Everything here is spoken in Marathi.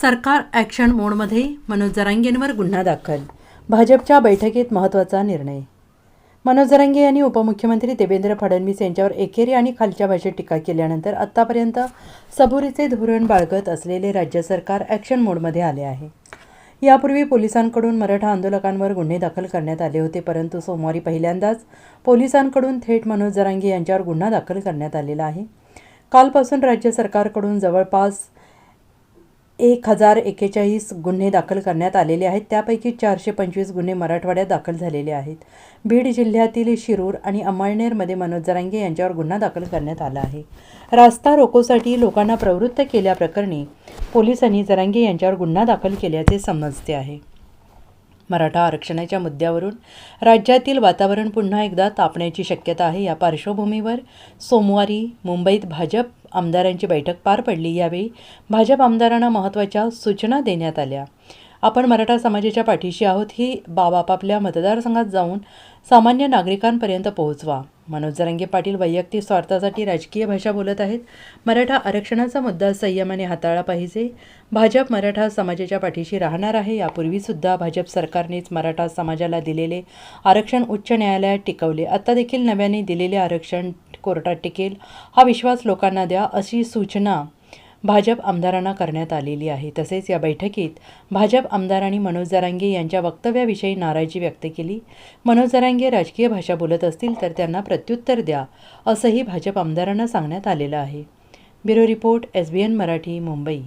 सरकार ॲक्शन मोडमध्ये मनोज जरांगेंवर गुन्हा दाखल. भाजपच्या बैठकीत महत्त्वाचा निर्णय. मनोज जरांगे यांनी उपमुख्यमंत्री देवेंद्र फडणवीस यांच्यावर एकेरी आणि खालच्या भाषेत टीका केल्यानंतर आत्तापर्यंत सबुरीचे धोरण बाळगत असलेले राज्य सरकार ॲक्शन मोडमध्ये आले आहे. यापूर्वी पोलिसांकडून मराठा आंदोलकांवर गुन्हे दाखल करण्यात आले होते परंतु सोमवारी पहिल्यांदाच पोलिसांकडून थेट मनोज जरांगे यांच्यावर गुन्हा दाखल करण्यात आलेला आहे. कालपासून राज्य सरकारकडून जवळपास एक हजार एकेचाळीस गुन्हे दाखल करण्यात आलेले आहेत. त्यापैकी चारशे पंचवीस गुन्हे मराठवाड्यात दाखल झालेले आहेत. बीड जिल्ह्यातील शिरूर आणि अमळनेरमध्ये मनोज जरांगे यांच्यावर गुन्हा दाखल करण्यात आला आहे. रास्ता रोकोसाठी लोकांना प्रवृत्त केल्याप्रकरणी पोलिसांनी जरांगे यांच्यावर गुन्हा दाखल केल्याचे समजते आहे. मराठा आरक्षणाच्या मुद्द्यावरून राज्यातील वातावरण पुन्हा एकदा तापण्याची शक्यता आहे. या पार्श्वभूमीवर सोमवारी मुंबईत भाजप आमदारांची बैठक पार पडली. यावेळी भाजप आमदारांना महत्त्वाच्या सूचना देण्यात आल्या. आपण मराठा समाजाच्या पाठीशी आहोत ही बाब आपापल्या मतदारसंघात जाऊन सामान्य नागरिकांपर्यंत पोहोचवा. मनोज जरांगे पाटील वैयक्तिक स्वार्थासाठी राजकीय भाषा बोलत आहेत. मराठा आरक्षणाचा मुद्दा संयमाने हाताळला पाहिजे. भाजप मराठा समाजाच्या पाठीशी राहणार आहे. यापूर्वीसुद्धा भाजप सरकारनेच मराठा समाजाला दिलेले आरक्षण उच्च न्यायालयात टिकवले. आता देखील नव्याने दिलेले आरक्षण कोर्टात टिकेल. हा विश्वास लोकांना द्या अशी सूचना भाजप आमदारांना करण्यात आलेली आहे. तसेच या बैठकीत भाजप आमदारांनी मनोज जरांगे यांच्या वक्तव्याविषयी नाराजी व्यक्त केली. मनोज जरांगे राजकीय भाषा बोलत असतील तर त्यांना प्रत्युत्तर द्या असंही भाजप आमदारांना सांगण्यात आलेलं आहे. Bureau report S B N Marathi Mumbai.